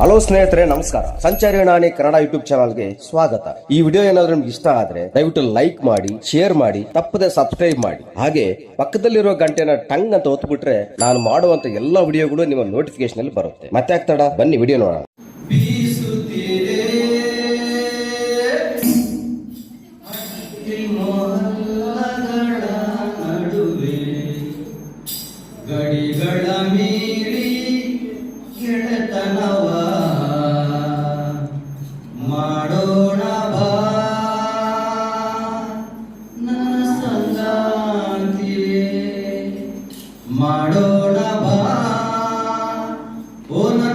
Hello ಸ್ನೇಹಿತರೆ, ನಮಸ್ಕಾರ. ಸಂಚಾರಿ ನಾಣಿ ಕನ್ನಡ ಯೂಟ್ಯೂಬ್ ಚಾನಲ್ಗೆ ಸ್ವಾಗತ. ಈ ವಿಡಿಯೋ ಏನಾದ್ರೂ ನಿಮ್ಗೆ ಇಷ್ಟ ಆದ್ರೆ ದಯವಿಟ್ಟು ಲೈಕ್ ಮಾಡಿ, ಶೇರ್ ಮಾಡಿ, ತಪ್ಪದೆ ಸಬ್ಸ್ಕ್ರೈಬ್ ಮಾಡಿ. ಹಾಗೆ ಪಕ್ಕದಲ್ಲಿರೋ ಗಂಟೆನ ಟಂಗ್ ಅಂತ ಒತ್ಬಿಟ್ರೆ ನಾನು ಮಾಡುವಂತ ಎಲ್ಲಾ ವಿಡಿಯೋಗಳು ನಿಮ್ಮ ನೋಟಿಫಿಕೇಶನ್ ಅಲ್ಲಿ ಬರುತ್ತೆ. ಮತ್ತೆ ಆಗ್ತಾಡ ಬನ್ನಿ ವಿಡಿಯೋ ನೋಡೋಣ. Ona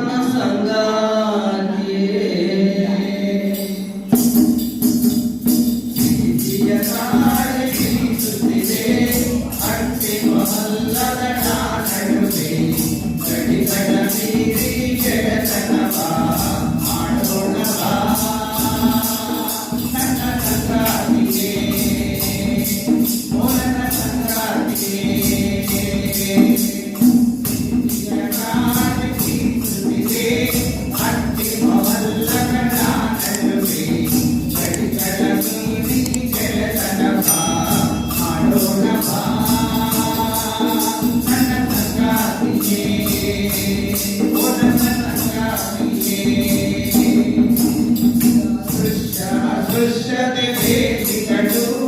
ವೇದಿಗಳು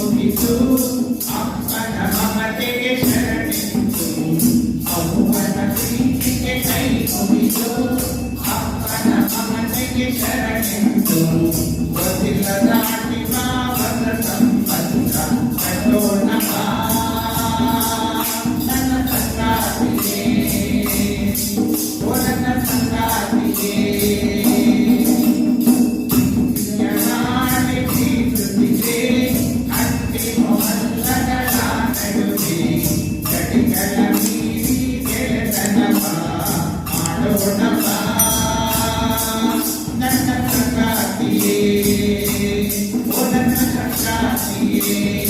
for me too. I'm fine, I'm on my ticket. Nasa kakati, o nasa kakati.